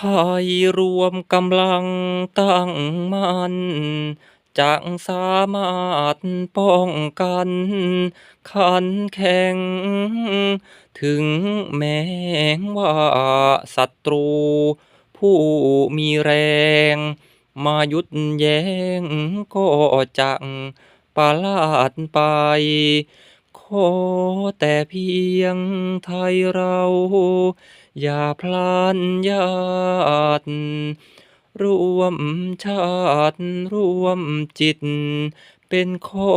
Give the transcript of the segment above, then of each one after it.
ไทยรวมกำลังตั้งมั่นจะสามารถป้องกันขันแข็ง ถึงแม้ว่าศัตรู ผู้มีแรง มายุดแย้งก็จะปราดไป ขอแต่เพียงไทยเรา อย่าพลันญาติรวมชาติรวมจิต เป็นข้อ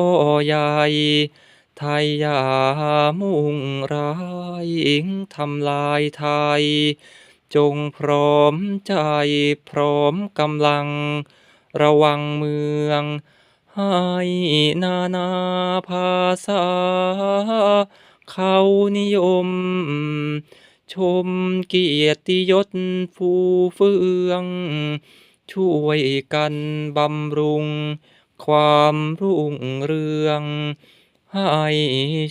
ใหญ่ ไทยอย่ามุ่งร้ายทำลายไทย จงพร้อมใจพร้อมกำลัง ระวังเมือง ให้นานาภาษา เขานิยม ชมเกียรติยศฟูเฟือง ช่วยกันบำรุง ความรุ่งเรือง ให้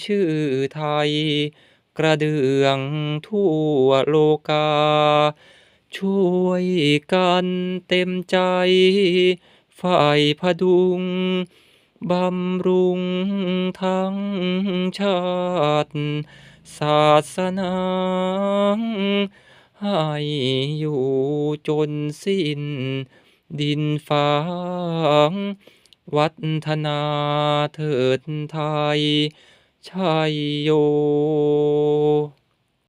ชื่อไทย กระเดื่องทั่วโลกา ช่วยกันเต็มใจ ฝ่ายพดุง บำรุงทั้งชาติศาสนาให้อยู่จนสิ้น ดินฟ้าวัฒนาเถิดไทยชัยโย